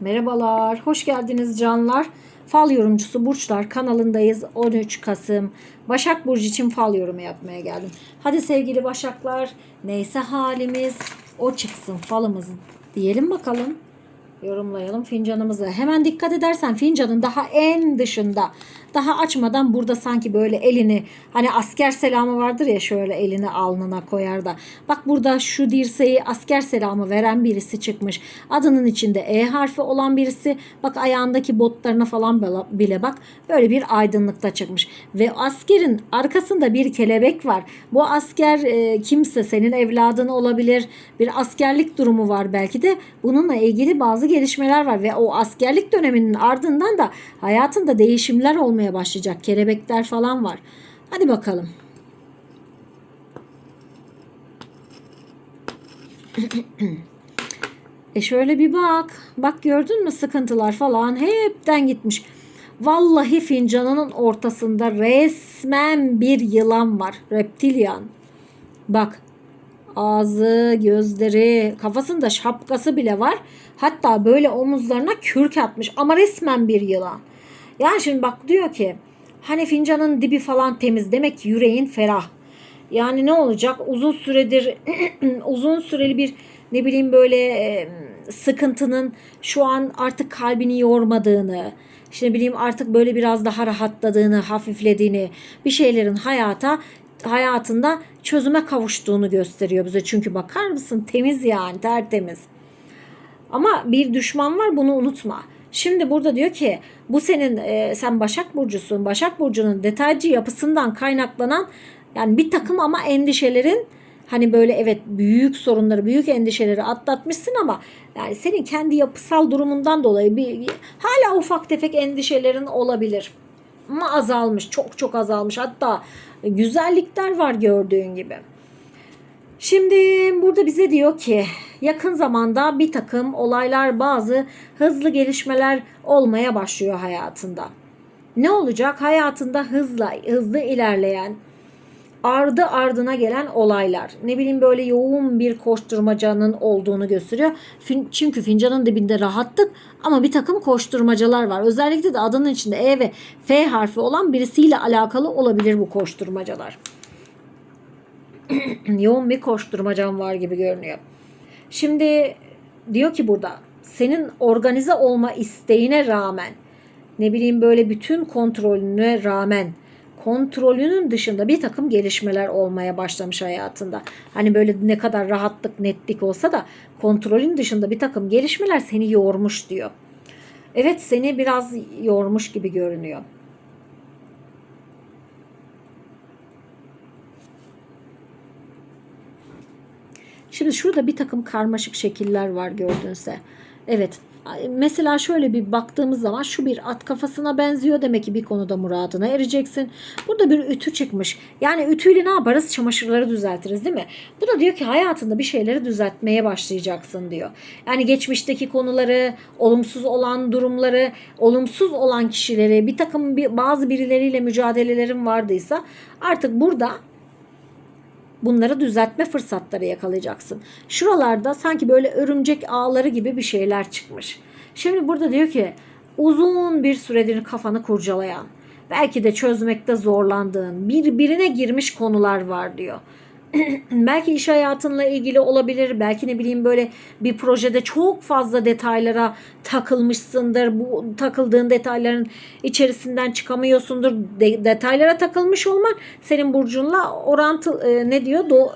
Merhabalar, hoş geldiniz canlar. Fal yorumcusu Burçlar kanalındayız. 13 Kasım Başak Burcu için fal yorumu yapmaya geldim. Hadi sevgili Başaklar, neyse halimiz o çıksın falımız diyelim bakalım. Yorumlayalım fincanımızı. Hemen dikkat edersen fincanın daha en dışında. Daha açmadan burada sanki böyle elini hani asker selamı vardır ya şöyle elini alnına koyar da. Bak burada şu dirseği asker selamı veren birisi çıkmış. Adının içinde E harfi olan birisi. Bak ayağındaki botlarına falan bile bak. Böyle bir aydınlıkta çıkmış. Ve askerin arkasında bir kelebek var. Bu asker e, kimse senin evladın olabilir. Bir askerlik durumu var belki de. Bununla ilgili bazı gelişmeler var ve o askerlik döneminin ardından da hayatında değişimler olmaya başlayacak. Kelebekler falan var. Hadi bakalım. E şöyle bir bak. Bak gördün mü sıkıntılar falan hepten gitmiş. Vallahi fincanının ortasında resmen bir yılan var. Reptilyan. Bak ağzı, gözleri, kafasında şapkası bile var. Hatta böyle omuzlarına kürk atmış ama resmen bir yılan. Yani şimdi bak diyor ki hani fincanın dibi falan temiz demek ki yüreğin ferah. Yani ne olacak? Uzun süredir uzun süreli bir ne bileyim böyle sıkıntının şu an artık kalbini yormadığını, işte ne bileyim artık böyle biraz daha rahatladığını, hafiflediğini, bir şeylerin hayata hayatında çözüme kavuştuğunu gösteriyor bize. Çünkü bakar mısın temiz yani tertemiz. Ama bir düşman var bunu unutma. Şimdi burada diyor ki bu senin e, sen Başak Burcu'sun. Başak Burcu'nun detaycı yapısından kaynaklanan yani bir takım ama endişelerin hani böyle evet büyük sorunları, büyük endişeleri atlatmışsın ama yani senin kendi yapısal durumundan dolayı bir, bir hala ufak tefek endişelerin olabilir. Ama azalmış, çok çok azalmış. Hatta güzellikler var gördüğün gibi. Şimdi burada bize diyor ki yakın zamanda bir takım olaylar bazı hızlı gelişmeler olmaya başlıyor hayatında. Ne olacak? Hayatında hızla hızlı ilerleyen ardı ardına gelen olaylar. Ne bileyim böyle yoğun bir koşturmacanın olduğunu gösteriyor. Çünkü fincanın dibinde rahattık ama bir takım koşturmacalar var. Özellikle de adının içinde E ve F harfi olan birisiyle alakalı olabilir bu koşturmacalar yoğun bir koşturmacam var gibi görünüyor. Şimdi diyor ki burada senin organize olma isteğine rağmen ne bileyim böyle bütün kontrolüne rağmen kontrolünün dışında bir takım gelişmeler olmaya başlamış hayatında. Hani böyle ne kadar rahatlık, netlik olsa da kontrolün dışında bir takım gelişmeler seni yormuş diyor. Evet seni biraz yormuş gibi görünüyor. Şimdi şurada bir takım karmaşık şekiller var gördüğünüzde. Evet. Mesela şöyle bir baktığımız zaman şu bir at kafasına benziyor. Demek ki bir konuda muradına ereceksin. Burada bir ütü çıkmış. Yani ütüyle ne yaparız? Çamaşırları düzeltiriz değil mi? Bu da diyor ki hayatında bir şeyleri düzeltmeye başlayacaksın diyor. Yani geçmişteki konuları, olumsuz olan durumları, olumsuz olan kişileri, bir takım bir, bazı birileriyle mücadelelerin vardıysa artık burada bunları düzeltme fırsatları yakalayacaksın. Şuralarda sanki böyle örümcek ağları gibi bir şeyler çıkmış. Şimdi burada diyor ki uzun bir süredir kafanı kurcalayan, belki de çözmekte zorlandığın, birbirine girmiş konular var diyor. belki iş hayatınla ilgili olabilir. Belki ne bileyim böyle bir projede çok fazla detaylara takılmışsındır. Bu takıldığın detayların içerisinden çıkamıyorsundur. De- detaylara takılmış olman senin burcunla orantı e, ne diyor? Do-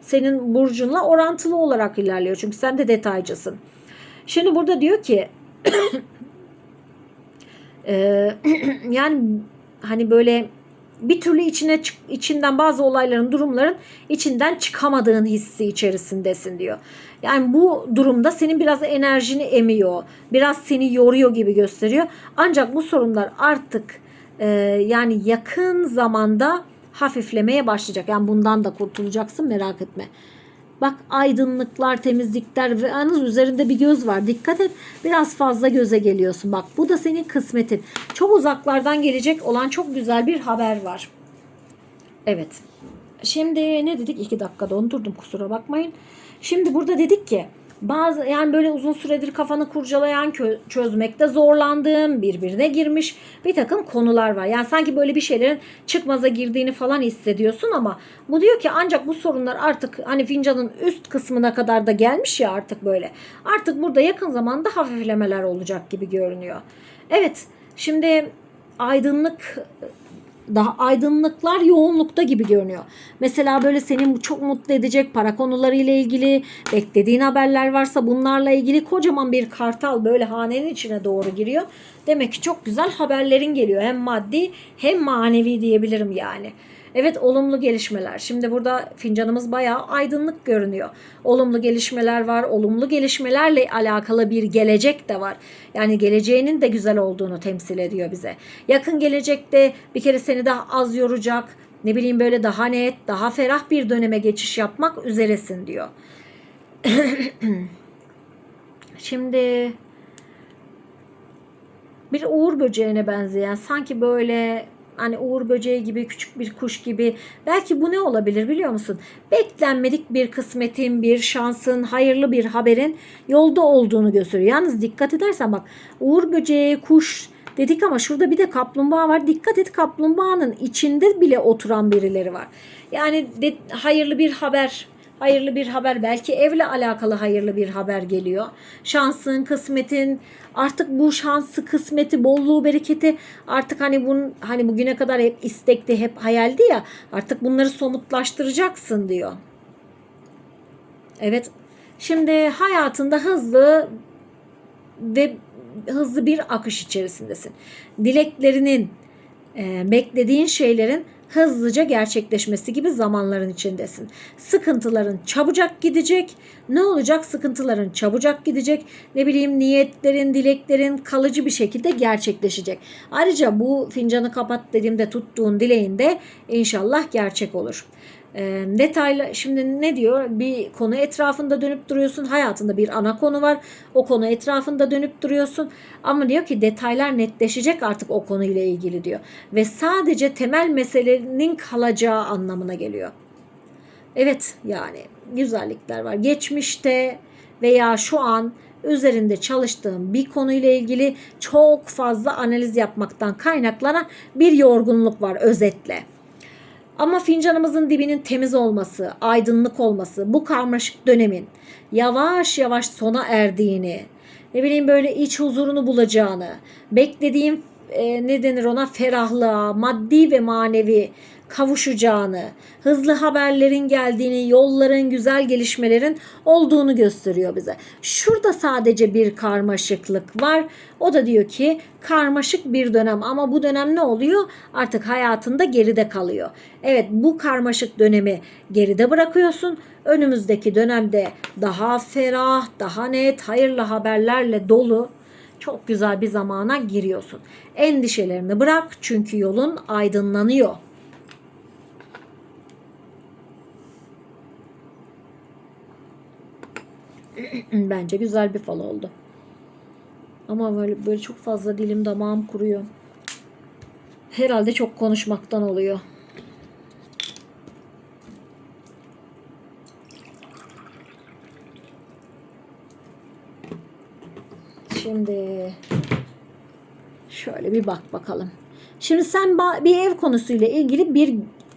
senin burcunla orantılı olarak ilerliyor. Çünkü sen de detaycısın. Şimdi burada diyor ki e, yani hani böyle bir türlü içine içinden bazı olayların, durumların içinden çıkamadığın hissi içerisindesin diyor. Yani bu durumda senin biraz enerjini emiyor, biraz seni yoruyor gibi gösteriyor. Ancak bu sorunlar artık e, yani yakın zamanda hafiflemeye başlayacak. Yani bundan da kurtulacaksın merak etme. Bak aydınlıklar, temizlikler ve yalnız üzerinde bir göz var. Dikkat et biraz fazla göze geliyorsun. Bak bu da senin kısmetin. Çok uzaklardan gelecek olan çok güzel bir haber var. Evet. Şimdi ne dedik? İki dakika dondurdum kusura bakmayın. Şimdi burada dedik ki bazı yani böyle uzun süredir kafanı kurcalayan çözmekte zorlandığın birbirine girmiş bir takım konular var. Yani sanki böyle bir şeylerin çıkmaza girdiğini falan hissediyorsun ama bu diyor ki ancak bu sorunlar artık hani fincanın üst kısmına kadar da gelmiş ya artık böyle. Artık burada yakın zamanda hafiflemeler olacak gibi görünüyor. Evet şimdi aydınlık daha aydınlıklar yoğunlukta gibi görünüyor. Mesela böyle seni çok mutlu edecek para konularıyla ilgili beklediğin haberler varsa bunlarla ilgili kocaman bir kartal böyle hanenin içine doğru giriyor. Demek ki çok güzel haberlerin geliyor. Hem maddi hem manevi diyebilirim yani. Evet olumlu gelişmeler. Şimdi burada fincanımız bayağı aydınlık görünüyor. Olumlu gelişmeler var. Olumlu gelişmelerle alakalı bir gelecek de var. Yani geleceğinin de güzel olduğunu temsil ediyor bize. Yakın gelecekte bir kere seni daha az yoracak. Ne bileyim böyle daha net, daha ferah bir döneme geçiş yapmak üzeresin diyor. Şimdi bir uğur böceğine benzeyen sanki böyle hani uğur böceği gibi küçük bir kuş gibi belki bu ne olabilir biliyor musun? Beklenmedik bir kısmetin, bir şansın, hayırlı bir haberin yolda olduğunu gösteriyor. Yalnız dikkat edersen bak uğur böceği, kuş dedik ama şurada bir de kaplumbağa var. Dikkat et kaplumbağanın içinde bile oturan birileri var. Yani de, hayırlı bir haber hayırlı bir haber belki evle alakalı hayırlı bir haber geliyor. Şansın, kısmetin artık bu şansı, kısmeti, bolluğu, bereketi artık hani bunun hani bugüne kadar hep istekti, hep hayaldi ya artık bunları somutlaştıracaksın diyor. Evet. Şimdi hayatında hızlı ve hızlı bir akış içerisindesin. Dileklerinin, e, beklediğin şeylerin hızlıca gerçekleşmesi gibi zamanların içindesin. Sıkıntıların çabucak gidecek. Ne olacak? Sıkıntıların çabucak gidecek. Ne bileyim niyetlerin, dileklerin kalıcı bir şekilde gerçekleşecek. Ayrıca bu fincanı kapat dediğimde tuttuğun dileğin de inşallah gerçek olur. E, detaylı şimdi ne diyor? Bir konu etrafında dönüp duruyorsun. Hayatında bir ana konu var. O konu etrafında dönüp duruyorsun. Ama diyor ki detaylar netleşecek artık o konuyla ilgili diyor. Ve sadece temel meselenin kalacağı anlamına geliyor. Evet yani güzellikler var. Geçmişte veya şu an üzerinde çalıştığım bir konuyla ilgili çok fazla analiz yapmaktan kaynaklanan bir yorgunluk var özetle. Ama fincanımızın dibinin temiz olması, aydınlık olması, bu karmaşık dönemin yavaş yavaş sona erdiğini, ne bileyim böyle iç huzurunu bulacağını, beklediğim e, ne denir ona ferahlığa, maddi ve manevi kavuşacağını, hızlı haberlerin geldiğini, yolların güzel gelişmelerin olduğunu gösteriyor bize. Şurada sadece bir karmaşıklık var. O da diyor ki karmaşık bir dönem ama bu dönem ne oluyor? Artık hayatında geride kalıyor. Evet bu karmaşık dönemi geride bırakıyorsun. Önümüzdeki dönemde daha ferah, daha net, hayırlı haberlerle dolu çok güzel bir zamana giriyorsun. Endişelerini bırak çünkü yolun aydınlanıyor. Bence güzel bir fal oldu. Ama böyle, böyle çok fazla dilim damağım kuruyor. Herhalde çok konuşmaktan oluyor. Şimdi şöyle bir bak bakalım. Şimdi sen bir ev konusuyla ilgili bir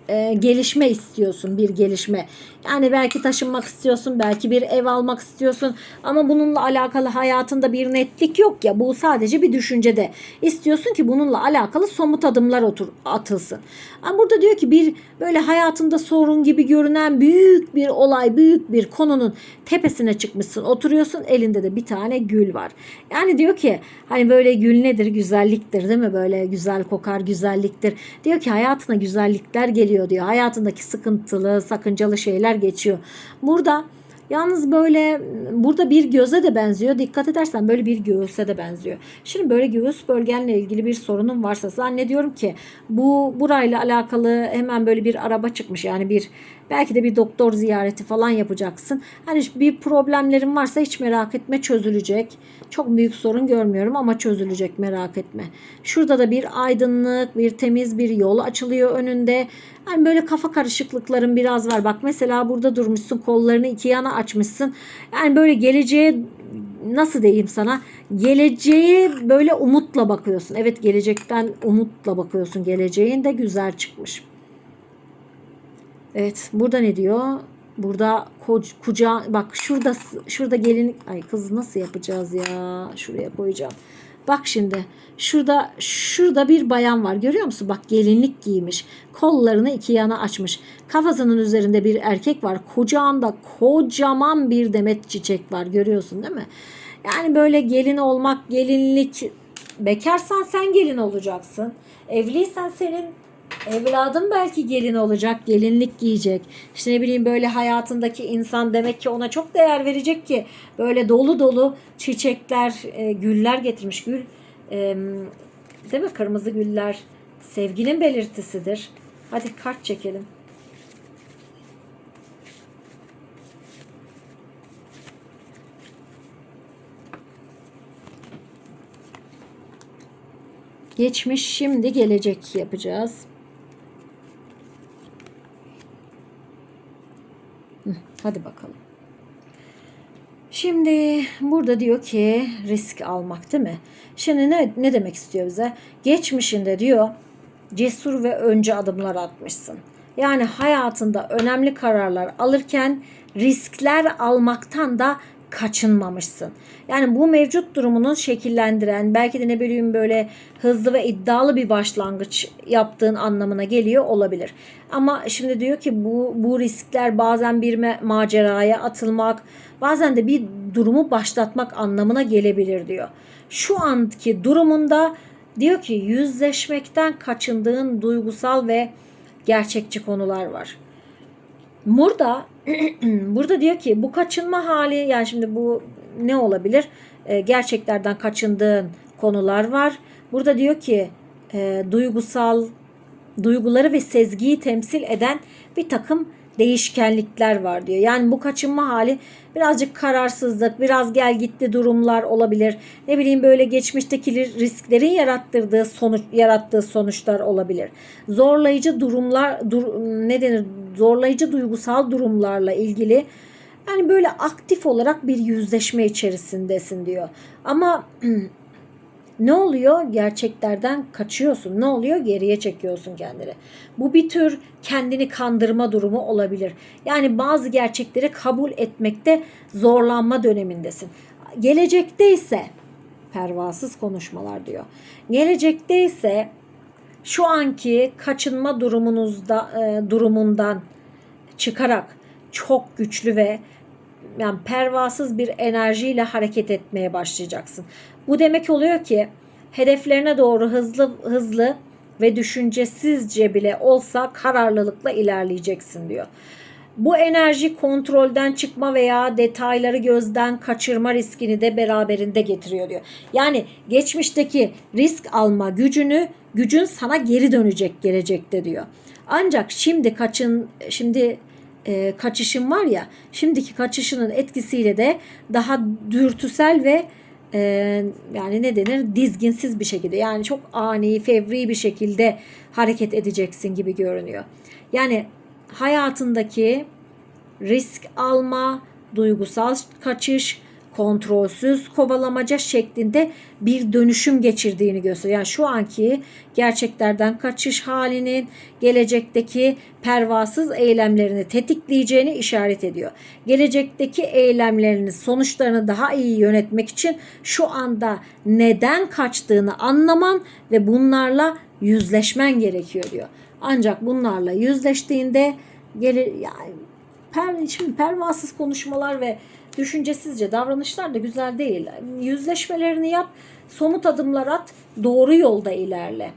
e, gelişme istiyorsun, bir gelişme. Yani belki taşınmak istiyorsun, belki bir ev almak istiyorsun ama bununla alakalı hayatında bir netlik yok ya. Bu sadece bir düşüncede. İstiyorsun ki bununla alakalı somut adımlar otur, atılsın. Ama burada diyor ki bir böyle hayatında sorun gibi görünen büyük bir olay, büyük bir konunun tepesine çıkmışsın. Oturuyorsun, elinde de bir tane gül var. Yani diyor ki hani böyle gül nedir? Güzelliktir değil mi? Böyle güzel kokar, güzelliktir. Diyor ki hayatına güzellikler geliyor diyor. Hayatındaki sıkıntılı, sakıncalı şeyler geçiyor. Burada Yalnız böyle burada bir göze de benziyor. Dikkat edersen böyle bir göğüse de benziyor. Şimdi böyle göğüs bölgenle ilgili bir sorunun varsa zannediyorum ki bu burayla alakalı hemen böyle bir araba çıkmış. Yani bir belki de bir doktor ziyareti falan yapacaksın. Hani bir problemlerin varsa hiç merak etme çözülecek. Çok büyük sorun görmüyorum ama çözülecek merak etme. Şurada da bir aydınlık, bir temiz bir yol açılıyor önünde. Hani böyle kafa karışıklıkların biraz var. Bak mesela burada durmuşsun kollarını iki yana açmışsın. Yani böyle geleceğe nasıl diyeyim sana? Geleceğe böyle umutla bakıyorsun. Evet gelecekten umutla bakıyorsun. Geleceğin de güzel çıkmış. Evet burada ne diyor? Burada kucağı bak şurada şurada gelin ay kız nasıl yapacağız ya? Şuraya koyacağım. Bak şimdi şurada şurada bir bayan var görüyor musun? Bak gelinlik giymiş. Kollarını iki yana açmış. Kafasının üzerinde bir erkek var. Kucağında kocaman bir demet çiçek var. Görüyorsun değil mi? Yani böyle gelin olmak, gelinlik bekarsan sen gelin olacaksın. Evliysen senin Evladın belki gelin olacak, gelinlik giyecek. İşte ne bileyim böyle hayatındaki insan demek ki ona çok değer verecek ki böyle dolu dolu çiçekler, e, güller getirmiş. Gül e, değil mi? Kırmızı güller sevginin belirtisidir. Hadi kart çekelim. Geçmiş, şimdi gelecek yapacağız. Hadi bakalım. Şimdi burada diyor ki risk almak değil mi? Şimdi ne, ne demek istiyor bize? Geçmişinde diyor cesur ve önce adımlar atmışsın. Yani hayatında önemli kararlar alırken riskler almaktan da kaçınmamışsın. Yani bu mevcut durumunu şekillendiren belki de ne bileyim böyle hızlı ve iddialı bir başlangıç yaptığın anlamına geliyor olabilir. Ama şimdi diyor ki bu bu riskler bazen bir maceraya atılmak, bazen de bir durumu başlatmak anlamına gelebilir diyor. Şu anki durumunda diyor ki yüzleşmekten kaçındığın duygusal ve gerçekçi konular var. Burada burada diyor ki bu kaçınma hali yani şimdi bu ne olabilir? E, gerçeklerden kaçındığın konular var. Burada diyor ki e, duygusal duyguları ve sezgiyi temsil eden bir takım değişkenlikler var diyor. Yani bu kaçınma hali birazcık kararsızlık, biraz gel gitti durumlar olabilir. Ne bileyim böyle geçmişteki risklerin yarattırdığı sonuç yarattığı sonuçlar olabilir. Zorlayıcı durumlar dur, ne denir? Zorlayıcı duygusal durumlarla ilgili yani böyle aktif olarak bir yüzleşme içerisindesin diyor. Ama Ne oluyor? Gerçeklerden kaçıyorsun. Ne oluyor? Geriye çekiyorsun kendini. Bu bir tür kendini kandırma durumu olabilir. Yani bazı gerçekleri kabul etmekte zorlanma dönemindesin. Gelecekte ise pervasız konuşmalar diyor. Gelecekte ise şu anki kaçınma durumunuzda e, durumundan çıkarak çok güçlü ve yani pervasız bir enerjiyle hareket etmeye başlayacaksın. Bu demek oluyor ki hedeflerine doğru hızlı hızlı ve düşüncesizce bile olsa kararlılıkla ilerleyeceksin diyor. Bu enerji kontrolden çıkma veya detayları gözden kaçırma riskini de beraberinde getiriyor diyor. Yani geçmişteki risk alma gücünü gücün sana geri dönecek gelecekte diyor. Ancak şimdi kaçın şimdi e, kaçışın var ya şimdiki kaçışının etkisiyle de daha dürtüsel ve e, yani ne denir dizginsiz bir şekilde yani çok ani fevri bir şekilde hareket edeceksin gibi görünüyor. Yani hayatındaki risk alma, duygusal kaçış, kontrolsüz kovalamaca şeklinde bir dönüşüm geçirdiğini gösteriyor. Yani şu anki gerçeklerden kaçış halinin gelecekteki pervasız eylemlerini tetikleyeceğini işaret ediyor. Gelecekteki eylemlerinin sonuçlarını daha iyi yönetmek için şu anda neden kaçtığını anlaman ve bunlarla yüzleşmen gerekiyor diyor. Ancak bunlarla yüzleştiğinde gelir yani per, şimdi pervasız konuşmalar ve düşüncesizce davranışlar da güzel değil. Yüzleşmelerini yap, somut adımlar at, doğru yolda ilerle.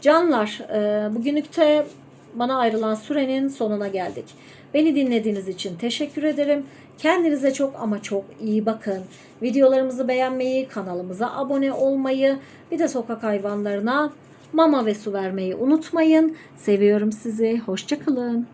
Canlar, e, bugünlükte bana ayrılan sürenin sonuna geldik. Beni dinlediğiniz için teşekkür ederim. Kendinize çok ama çok iyi bakın. Videolarımızı beğenmeyi, kanalımıza abone olmayı, bir de sokak hayvanlarına mama ve su vermeyi unutmayın. Seviyorum sizi. Hoşçakalın.